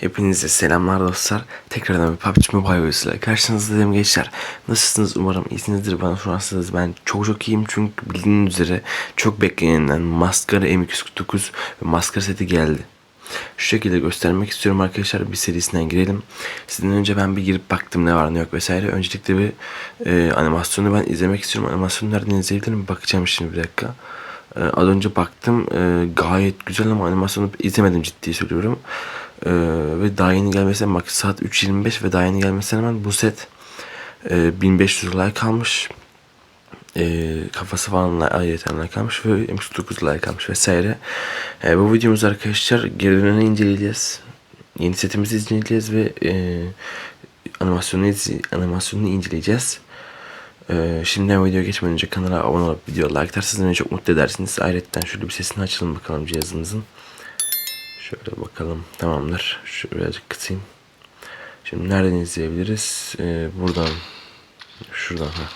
Hepinize selamlar dostlar. Tekrardan bir PUBG Mobile videosuyla karşınızdayım gençler. Nasılsınız? Umarım iyisinizdir. Bana sorarsanız ben çok çok iyiyim. Çünkü bildiğiniz üzere çok beklenenden Maskara M249 ve Maskara seti geldi. Şu şekilde göstermek istiyorum arkadaşlar. Bir serisinden girelim. Sizden önce ben bir girip baktım ne var ne yok vesaire. Öncelikle bir e, animasyonu ben izlemek istiyorum. Animasyonu nereden izleyebilirim? Bakacağım şimdi bir dakika. Ee, az önce baktım e, gayet güzel ama animasyonu izlemedim ciddi söylüyorum. Ee, ve daha yeni gelmesine bak saat 3.25 ve daha yeni gelmesine hemen bu set e, 1500 like almış. E, kafası falan ayrıca like almış ve M39 like almış vesaire. E, bu videomuz arkadaşlar geri döneni inceleyeceğiz. Yeni setimizi inceleyeceğiz ve e, animasyonu, animasyonunu inceleyeceğiz. Ee, şimdiden video geçmeden önce kanala abone olup video like beni çok mutlu edersiniz. Ayrıca şöyle bir sesini açalım bakalım cihazımızın. Şöyle bakalım. Tamamdır. Şöyle birazcık kısayım. Şimdi nereden izleyebiliriz? Ee, buradan. Şuradan. Ha.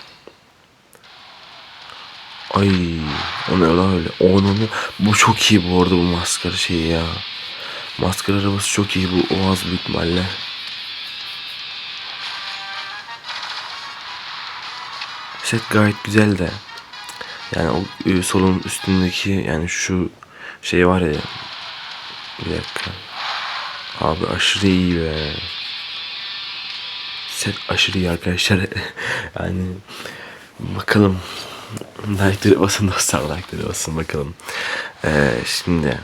Ay, o ne lan öyle? O ne? Bu çok iyi bu arada bu maskara şeyi ya. Maskara arabası çok iyi bu Oğaz büyük ihtimalle. Set gayet güzel de. Yani o e, solun üstündeki yani şu şey var ya. Bir dakika. Abi aşırı iyi be. Set aşırı iyi arkadaşlar. yani bakalım. Like'ları basın dostlar like'ları basın bakalım. Ee, şimdi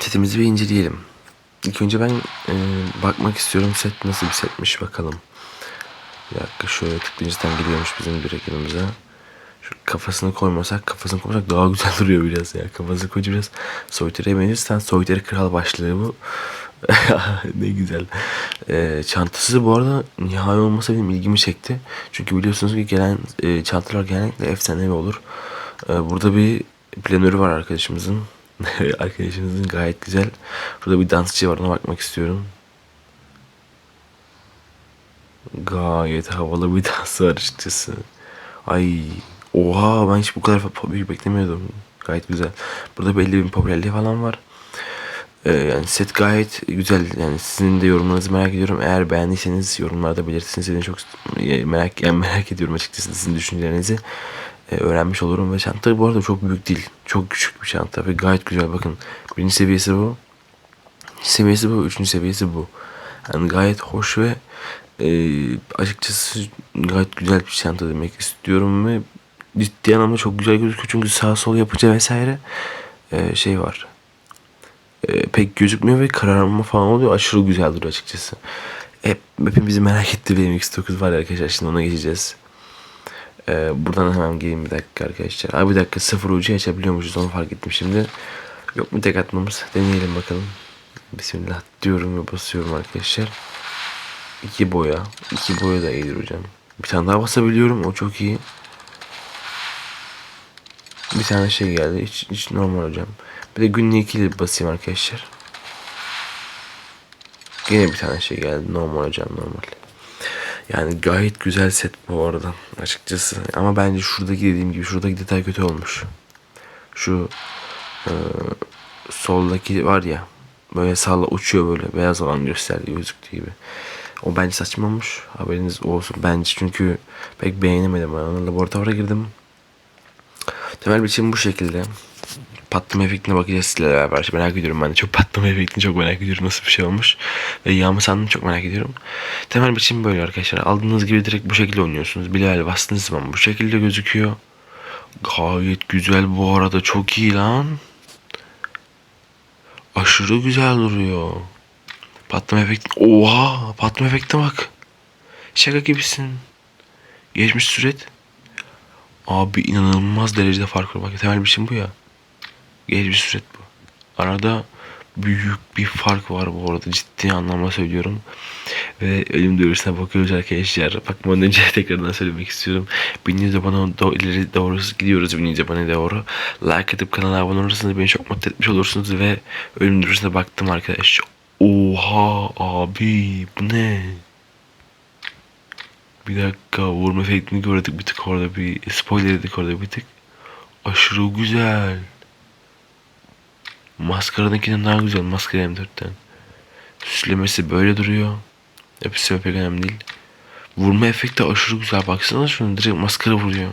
setimizi bir inceleyelim. İlk önce ben e, bakmak istiyorum set nasıl bir setmiş bakalım. Bir dakika şöyle tıklayıncadan geliyormuş bizim direkt yanımıza. Şu kafasını koymasak, kafasını koymasak daha güzel duruyor biraz ya. Kafasını koyunca biraz soytarıya benziyorsan soytarı kral başlığı bu. ne güzel. Ee, çantası bu arada nihai olmasa benim ilgimi çekti. Çünkü biliyorsunuz ki gelen e, çantalar genellikle efsanevi olur. Ee, burada bir planörü var arkadaşımızın. arkadaşımızın gayet güzel. Burada bir dansçı var ona bakmak istiyorum. Gayet havalı bir dans var açıkçası. Ay oha ben hiç bu kadar büyük beklemiyordum. Gayet güzel. Burada belli bir popülerliği falan var. Ee, yani set gayet güzel. Yani sizin de yorumlarınızı merak ediyorum. Eğer beğendiyseniz yorumlarda belirtirseniz beni çok e, merak yani merak ediyorum açıkçası sizin düşüncelerinizi e, öğrenmiş olurum ve çanta bu arada çok büyük değil. Çok küçük bir çanta ve gayet güzel. Bakın birinci seviyesi bu. İkinci seviyesi bu. Üçüncü seviyesi bu. Yani gayet hoş ve e, açıkçası gayet güzel bir çanta demek istiyorum ve ciddi anlamda çok güzel gözüküyor çünkü sağ sol yapınca vesaire e, şey var. E, pek gözükmüyor ve kararma falan oluyor. Aşırı güzel duruyor açıkçası. Hep hepimizi merak etti benim X9 var arkadaşlar. Şimdi ona geçeceğiz. E, buradan hemen geleyim bir dakika arkadaşlar. Abi bir dakika. Sıfır ucu açabiliyormuşuz. Onu fark ettim şimdi. Yok mu tek atmamız. Deneyelim bakalım. Bismillah diyorum ve basıyorum arkadaşlar. İki boya. İki boya da iyidir hocam. Bir tane daha basabiliyorum. O çok iyi. Bir tane şey geldi. Hiç, hiç normal hocam. Bir de günlük ikili basayım arkadaşlar. Yine bir tane şey geldi. Normal hocam normal. Yani gayet güzel set bu arada açıkçası. Ama bence şuradaki dediğim gibi şuradaki detay kötü olmuş. Şu e, soldaki var ya böyle salla uçuyor böyle beyaz olan gösterdiği gözüktüğü gibi. O bence saçmamış. Haberiniz olsun. Bence çünkü pek beğenemedim. Ben laboratuvara girdim. Temel biçim bu şekilde. Patlama efektine bakacağız sizlerle beraber. Merak ediyorum ben de. Çok patlama efektini çok merak ediyorum. Nasıl bir şey olmuş. Ve yağmur sandığını çok merak ediyorum. Temel biçim böyle arkadaşlar. Aldığınız gibi direkt bu şekilde oynuyorsunuz. Bilal bastığınız zaman bu şekilde gözüküyor. Gayet güzel bu arada. Çok iyi lan. Aşırı güzel duruyor. Patlama efekti. Oha! Patlama efekti bak. Şaka gibisin. Geçmiş süret. Abi inanılmaz derecede fark var. Bak temel şey bu ya. Geçmiş süret bu. Arada büyük bir fark var bu arada. Ciddi anlamda söylüyorum. Ve ölüm duyurusuna bakıyoruz arkadaşlar. Bakmadan önce tekrardan söylemek istiyorum. Bininci bana do- ileri doğru gidiyoruz bininci bana doğru. Like atıp kanala abone olursanız beni çok mutlu etmiş olursunuz ve ölüm duyurusuna baktım arkadaş. Oha abi bu ne? Bir dakika vurma efektini gördük bir tık orada bir spoiler dedik orada bir tık. Aşırı güzel. Maskaranınkinden daha güzel maskara M4'ten. Süslemesi böyle duruyor. Hepsi pek önemli değil. Vurma efekti aşırı güzel. Baksana şunu direkt maskara vuruyor.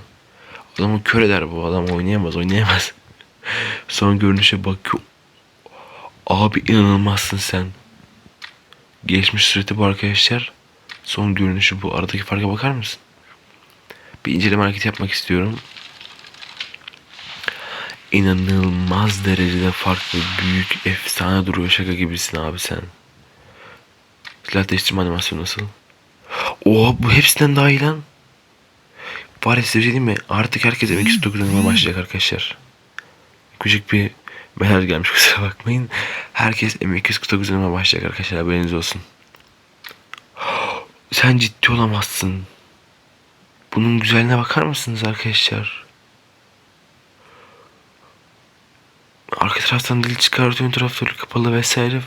Adamı kör eder bu. Adam oynayamaz oynayamaz. Son görünüşe bakıyor. Abi inanılmazsın sen. Geçmiş süreti bu arkadaşlar. Son görünüşü bu. Aradaki farka bakar mısın? Bir inceleme hareketi yapmak istiyorum. İnanılmaz derecede farklı, büyük, efsane duruyor. Şaka gibisin abi sen. Silah değiştirme animasyonu nasıl? Oha bu hepsinden daha iyi lan. Var ya size bir şey diyeyim mi? Artık herkes M209 oynamaya başlayacak arkadaşlar. Küçük bir mesaj gelmiş kusura bakmayın. Herkes M249 oynamaya başlayacak arkadaşlar haberiniz olsun. Sen ciddi olamazsın. Bunun güzelliğine bakar mısınız arkadaşlar? Arka taraftan dil çıkartıyor, ön tarafta kapalı vesaire.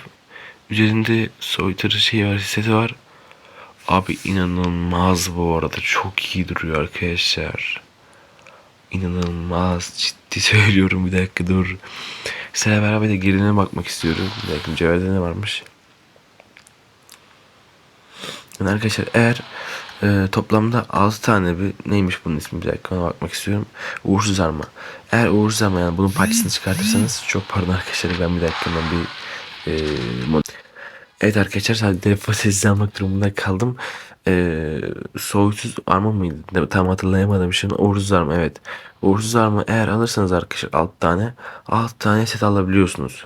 Üzerinde soytarı şey var, seti var. Abi inanılmaz bu arada. Çok iyi duruyor arkadaşlar. İnanılmaz. Ciddi söylüyorum. Bir dakika dur. Sizlerle beraber de geriline bakmak istiyorum. Bir dakika mücevherde ne varmış? Yani arkadaşlar eğer e, toplamda 6 tane bir neymiş bunun ismi bir dakika ona bakmak istiyorum. Uğursuz arma. Eğer uğursuz arma yani bunun parçasını çıkartırsanız çok pardon arkadaşlar ben bir dakika ben bir e, Evet arkadaşlar sadece telefon sessiz almak durumunda kaldım. Ee, soğuksuz arma mıydı? Tam hatırlayamadım şimdi. Uğursuz arma evet. Uğursuz arma eğer alırsanız arkadaşlar 6 tane 6 tane set alabiliyorsunuz.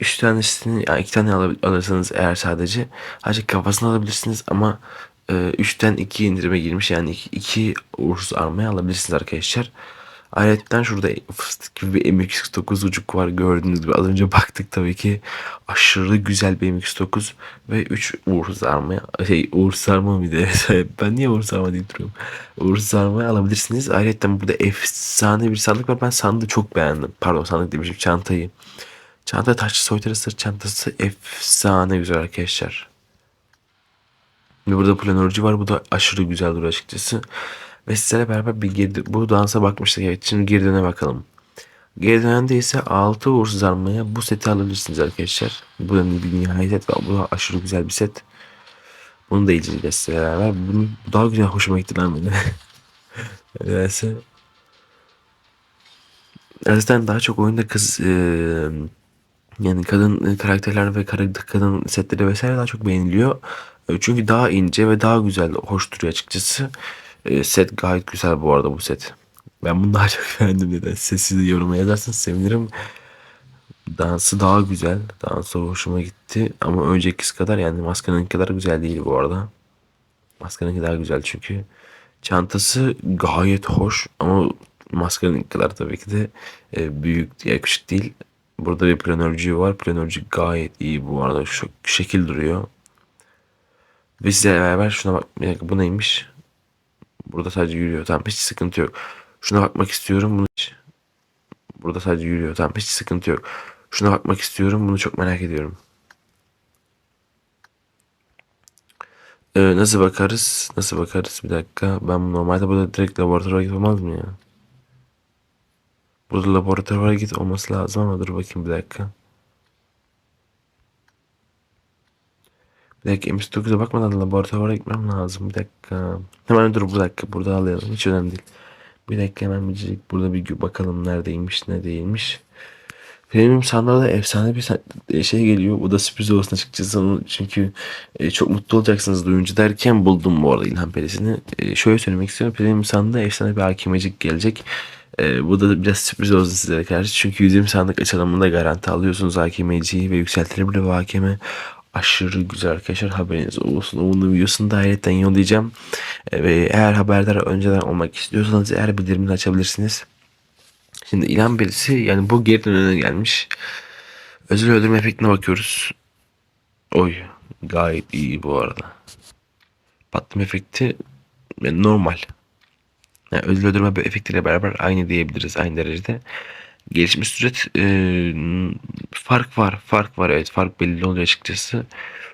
3 tanesini yani 2 tane al- alırsanız eğer sadece sadece kafasını alabilirsiniz ama 3'ten 2 indirime girmiş yani 2 uğursuz armayı alabilirsiniz arkadaşlar. Ayrıca şurada fıstık gibi bir MX-9 ucuk var gördüğünüz gibi az önce baktık tabii ki aşırı güzel bir MX-9 ve 3 uğursuz armaya şey uğursuz arma mıydı? ben niye uğursuz arma deyip duruyorum. Uğursuz armayı alabilirsiniz. Ayrıca burada efsane bir sandık var. Ben sandığı çok beğendim. Pardon sandık demişim çantayı. Çanta taşlı soytarı sırt çantası efsane güzel arkadaşlar. Ve burada planörcü var. Bu da aşırı güzel duruyor açıkçası. Ve sizlerle beraber bir geri, bu dansa bakmıştık. Evet şimdi geri döne bakalım. Geri dönende ise 6 uğursuz armaya bu seti alabilirsiniz arkadaşlar. Bu da bir nihayet set. Bu da aşırı güzel bir set. Bunu da inceleyeceğiz sizlerle beraber. Bunu, bu daha güzel hoşuma gitti lan benim. Neyse. Zaten daha çok oyunda kız e, yani kadın karakterler ve kadın setleri vesaire daha çok beğeniliyor. E, Çünkü daha ince ve daha güzel, hoş duruyor açıkçası. E, set gayet güzel bu arada bu set. Ben bunu daha çok beğendim neden. Siz de yoruma yazarsanız sevinirim. Dansı daha güzel. Dansı hoşuma gitti. Ama öncekisi kadar yani maskanın kadar güzel değil bu arada. Maskanın daha güzel çünkü. Çantası gayet hoş ama maskanın kadar tabii ki de e, büyük küçük değil. Burada bir planörcü var. Planörcü gayet iyi bu arada. Şu şekil duruyor. Ve size beraber şuna bak. Bu neymiş? Burada sadece yürüyor. Tamam hiç sıkıntı yok. Şuna bakmak istiyorum. Bunu hiç... Burada sadece yürüyor. Tamam hiç sıkıntı yok. Şuna bakmak istiyorum. Bunu çok merak ediyorum. Ee, nasıl bakarız? Nasıl bakarız? Bir dakika. Ben normalde burada direkt laboratuvara git olmaz mı ya? Burada laboratuvara git olması lazım ama dur bakayım bir dakika. Bir dakika MS9'a bakmadan laboratuvara gitmem lazım. Bir dakika. Hemen dur bir dakika. Burada alayalım. Hiç önemli değil. Bir dakika hemen bir burada bir bakalım neredeymiş ne değilmiş. Premium sandalda efsane bir sa- şey geliyor. O da sürpriz olsun açıkçası. Çünkü e, çok mutlu olacaksınız duyunca derken buldum bu arada İlhan Perisi'ni. E, şöyle söylemek istiyorum. Premium sandalda efsane bir hakimecik gelecek. E, bu da biraz sürpriz olsun sizlere karşı. Çünkü 120 sandık açılımında garanti alıyorsunuz hakimeciyi ve yükseltilebilir hakeme. Aşırı güzel arkadaşlar haberiniz olsun. Onun videosunu da ayrıca yollayacağım. E, ve eğer haberdar önceden olmak istiyorsanız eğer bildirimini açabilirsiniz. Şimdi ilan birisi yani bu geri dönene gelmiş. Özel öldürme efektine bakıyoruz. Oy gayet iyi bu arada. Patlama efekti normal. Yani özel öldürme efektiyle beraber aynı diyebiliriz aynı derecede. Gelişmiş süret e, fark var fark var evet fark belli oluyor açıkçası.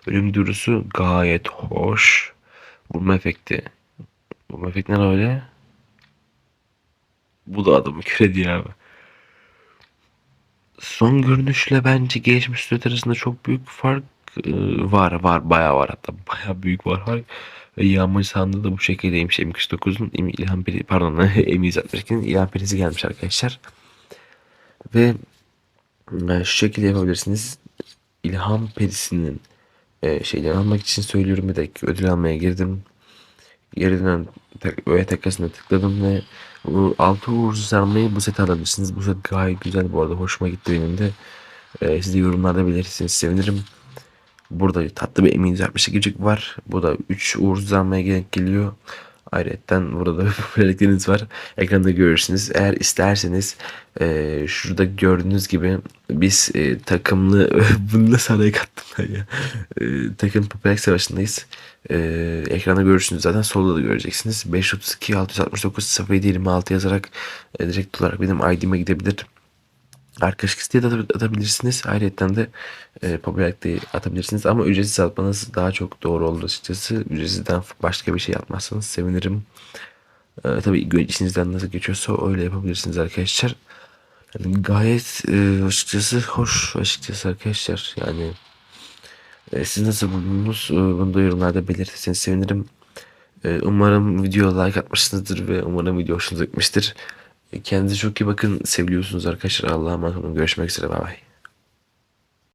Ölüm duyurusu gayet hoş. Vurma efekti. Vurma efekti ne öyle? Bu da adamı kredi abi. Son görünüşle bence gelişmiş süreç arasında çok büyük fark e, var var bayağı var hatta bayağı büyük var var. Ve yağmacı sandığı da bu şekildeymiş. M209'un İlhan Peri pardon M162'nin İlhan Perisi gelmiş arkadaşlar. Ve e, şu şekilde yapabilirsiniz. İlham Perisi'nin e, şeyleri almak için söylüyorum. Bir dakika ödül almaya girdim. Yeriden tek, öğe tekasına tıkladım ve altı uğursuz almayı bu seti alabilirsiniz. Bu set gayet güzel bu arada. Hoşuma gitti benim de. E, siz de yorumlarda belirtirseniz sevinirim. Burada tatlı bir emin 62 var. Bu da 3 uğursuz almaya gerek geliyor. Ayrıca burada da popülerlikleriniz var. Ekranda görürsünüz. Eğer isterseniz e, şurada gördüğünüz gibi biz e, takımlı bunu da sana kattım ya. E, takım popülerlik savaşındayız. E, ekranda görürsünüz zaten solda da göreceksiniz. 532 669 07 26 yazarak e, direkt olarak benim ID'me gidebilir. Arkadaşlık isteği de at- atabilirsiniz. Ayrıca de e, popülerlikte atabilirsiniz. Ama ücretsiz atmanız daha çok doğru olur açıkçası. Ücretsizden başka bir şey atmazsanız sevinirim. E, tabii içinizden nasıl geçiyorsa öyle yapabilirsiniz arkadaşlar. Yani gayet e, açıkçası hoş açıkçası arkadaşlar. Yani e, siz nasıl buldunuz? E, bunu da yorumlarda belirtirseniz sevinirim. E, umarım video like atmışsınızdır ve umarım video hoşunuza gitmiştir. Kendinize çok iyi bakın. Seviliyorsunuz arkadaşlar. Allah'a emanet olun. Görüşmek üzere. Bay bay.